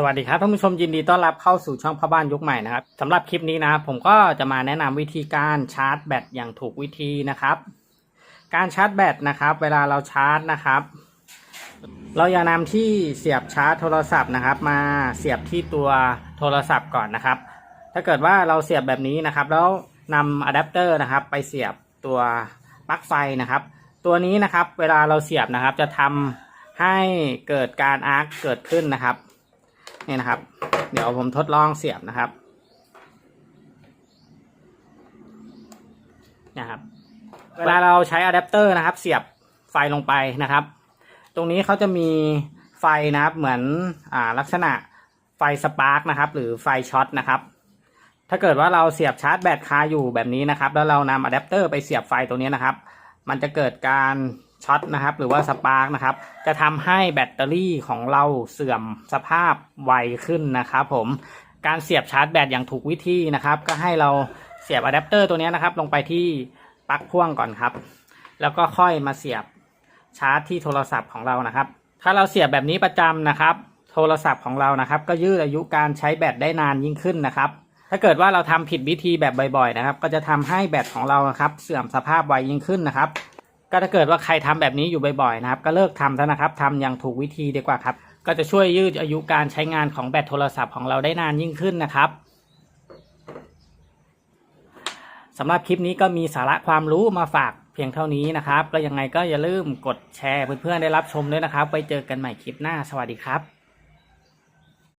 สวัสดีครับท่านผู้ชมยินดีต้อนรับเข้าสู่ช่องพ่อบ้านยุคใหม่นะครับสำหรับคลิปนี้นะครับผมก็จะมาแนะนำวิธีการชาร์จแบตอย่างถูกวิธีนะครับ การชาร์จแบตนะครับ เวลาเราชาร์จนะครับ เราอย่านำที่เสียบชาร์จโทรศัพท์นะครับ มาเสียบที่ตัวโทรศัพท์ก่อนนะครับ ถ้าเกิดว่าเราเสียบแบบนี้นะครับ แล้วนำอะแดปเตอร์นะครับ ไปเสียบตัวปลั๊กไฟนะครับ ตัวนี้นะครับ เวลาเราเสียบนะครับ จะทำให้เกิดการอาร์คเกิดขึ้นนะครับ นี่นะครับ เดี๋ยวผมทดลองเสียบนะครับนะครับ เวลาเราใช้อะแดปเตอร์นะครับ เสียบไฟลงไปนะครับ ตรงนี้เขาจะมีไฟนะครับ เหมือนอ่าลักษณะไฟสปาร์กนะครับ หรือไฟช็อตนะครับถ้าเกิดว่าเราเสียบชาร์จแบตคาอยู่แบบนี้นะครับ แล้วเรานำอะแดปเตอร์ไปเสียบไฟตรงนี้นะครับ มันจะเกิดการ ช็อตนะครับ หรือว่าสปาร์กนะครับ จะทำให้แบตเตอรี่ของเราเสื่อมสภาพไวขึ้นนะครับผมการเสียบชาร์จแบตอย่างถูกวิธีนะครับ ก็ให้เราเสียบอะแดปเตอร์ตัวนี้นะครับ ลงไปที่ปลั๊กพ่วงก่อนครับ แล้วก็ค่อยมาเสียบชาร์จที่โทรศัพท์ของเรานะครับ ถ้าเราเสียบแบบนี้ประจำนะครับ โทรศัพท์ของเรานะครับ ก็ยืดอายุการใช้แบตได้นานยิ่งขึ้นนะครับ ถ้าเกิดว่าเราทำผิดวิธีแบบบ่อยๆนะครับ ก็จะทำให้แบตของเรานะครับ เสื่อมสภาพไวยิ่งขึ้นนะครับ ก็ถ้าเกิดว่าใครทำแบบนี้อยู่บ่อยๆนะครับ ก็เลิกทำซะนะครับทำอย่างถูกวิธีดีกว่าครับ ก็จะช่วยยืดอายุการใช้งานของแบตโทรศัพท์ของเราได้นานยิ่งขึ้นนะครับสำหรับคลิปนี้ก็มีสาระความรู้มาฝากเพียงเท่านี้นะครับ ก็ยังไงก็อย่าลืมกดแชร์เพื่อนๆได้รับชมด้วยนะครับ ไปเจอกันใหม่คลิปหน้า สวัสดีครับ